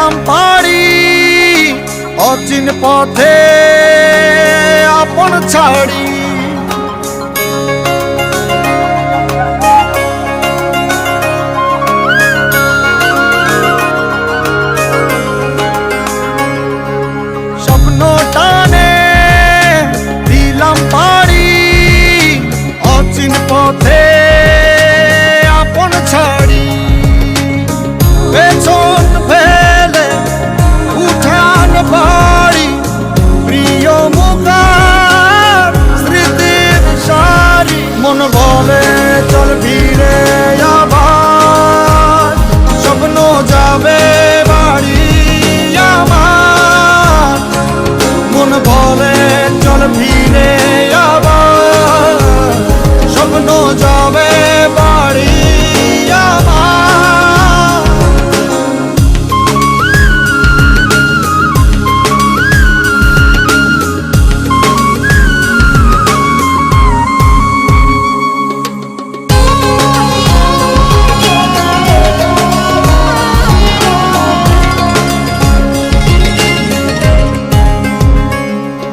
দিলাম পাড়ি অচিন পথে আপন ছাড়ি। স্বপ্ন পথে বলে চল ফিরে আবার। স্বপ্ন যাবে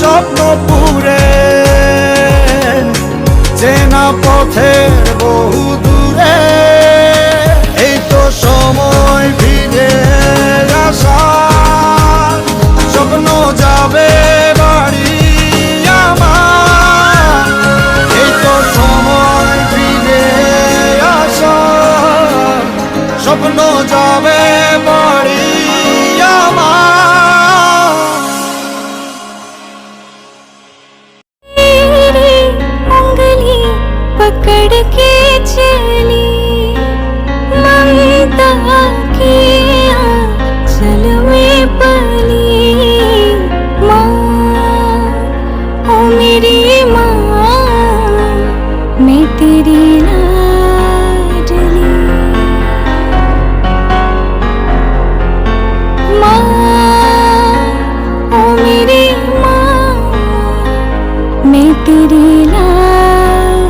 স্বপ্ন পুরে। চেনা পথের বহু দূরে। এই তো সময় ফিরে আসা স্বপ্ন যাবে বাড়ি এই তো সময় ফিরে আসা স্বপ্ন যাবে বাড়ি पकड़ के चली मैदा किया चल में पली माँ ओ मेरी माँ मैं तेरी लाडली माँ ओ मेरी माँ मैं तेरी लाडली